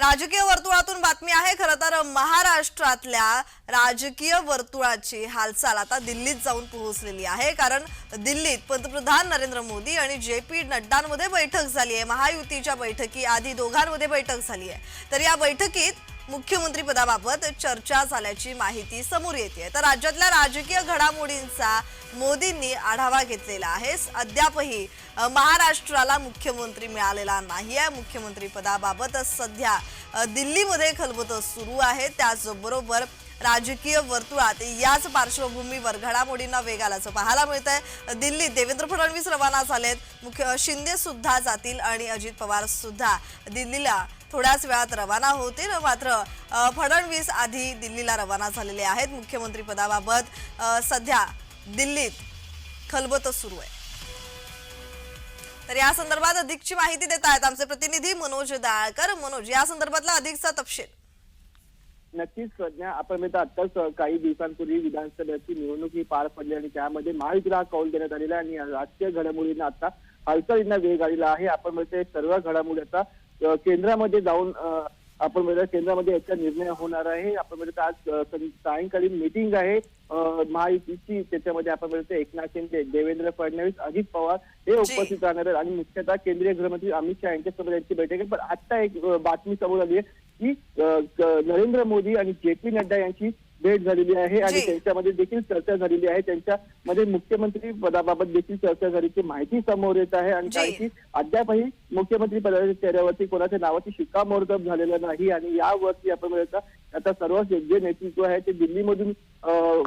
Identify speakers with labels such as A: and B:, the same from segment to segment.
A: राजकीय वर्तुळातून बातमी आहे खरं तर महाराष्ट्रातल्या राजकीय वर्तुळाची हालचाल आता दिल्लीत जाऊन पोहोचलेली आहे. कारण दिल्लीत पंतप्रधान नरेंद्र मोदी आणि जे पी नड्डांमध्ये बैठक झाली आहे. महायुतीच्या बैठकी आधी दोघांमध्ये बैठक झाली आहे. तर या बैठकीत मुख्यमंत्रीपदाबाबत चर्चा झाल्याची माहिती समोर येते तर राज्यातल्या राजकीय घडामोडींचा मोदींनी आढावा घेतलेला आहे. अद्यापही महाराष्ट्राला मुख्यमंत्री मिळालेला नाही आहे मुख्यमंत्रीपदाबाबत सध्या दिल्लीमध्ये खलबत सुरू आहे. त्याचबरोबर राजकीय वर्तुळात याच पार्श्वभूमीवर घडामोडींना वेग आल्याचं पाहायला मिळत आहे दिल्लीत देवेंद्र फडणवीस रवाना झालेत. मुख्य शिंदे सुद्धा जातील आणि अजित पवार सुद्धा दिल्लीला थोड्याच वेळात रवाना होतील. मात्र फडणवीस आधी दिल्लीला रवाना झालेले आहेत मुख्यमंत्री पदाबाबत. सध्या दिल्लीत खलबत सुरू आहे. तर या संदर्भात अधिकची माहिती देत आहेत आमचे प्रतिनिधी मनोज दाळकर. मनोज या संदर्भातला अधिकचा तपशील.
B: नक्कीच प्रज्ञा आपण आत्ताच काही दिवसांपूर्वी विधानसभेची निवडणूक ही पार पडली आणि त्यामध्ये महायुतीला कौल देण्यात आलेला आहे आणि राजकीय घडामोडींना आता हालचालींना वेग आलेला आहे. आपण मिळते सर्व घडामोडी आता केंद्रामध्ये जाऊन आपण मिळतं केंद्रामध्ये याचा निर्णय होणार आहे. आपण मिळतं आज अ, सं- सायंकालीन मिटिंग आहे महायुतीची. त्याच्यामध्ये आपण मिळतं एकनाथ शिंदे देवेंद्र फडणवीस अजित पवार हे उपस्थित राहणार आहेत. आणि मुख्यतः केंद्रीय गृहमंत्री अमित शहा यांच्यासोबत यांची बैठक आहे. पण आता एक बातमी समोर आली आहे. की नरेंद्र मोदी आणि जे पी नड्डा यांची भेट झालेली आहे आणि. त्यांच्यामध्ये देखील चर्चा झालेली आहे त्यांच्यामध्ये मुख्यमंत्री पदाबाबत देखील चर्चा झाल्याची माहिती समोर येत आहे आणि. काही की अद्यापही मुख्यमंत्री पदाच्या चेहऱ्यावरती कोणाच्या नावाची शिक्कामोर्तब झालेलं नाही आणि यावरती आपण आता सर्व जे नेतृत्व आहे ते दिल्लीमधून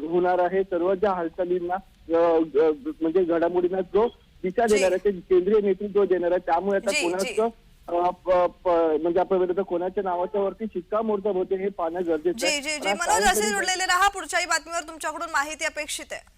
B: होणार आहे सर्व ज्या हालचालींना म्हणजे घडामोडींना जो दिशा. देणार आहे ते केंद्रीय नेतृत्व देणार आहे त्यामुळे आता. कोणाचं म्हणजे आपण म्हणतो कोणाच्या नावाच्या वरती शिक्कामोर्तब होते हे पाहणं गरजेचं
A: जी
B: आहे.
A: जी जी मनोज असे जोडलेले राहा पुढच्याही बातमीवर तुमच्याकडून माहिती अपेक्षित आहे.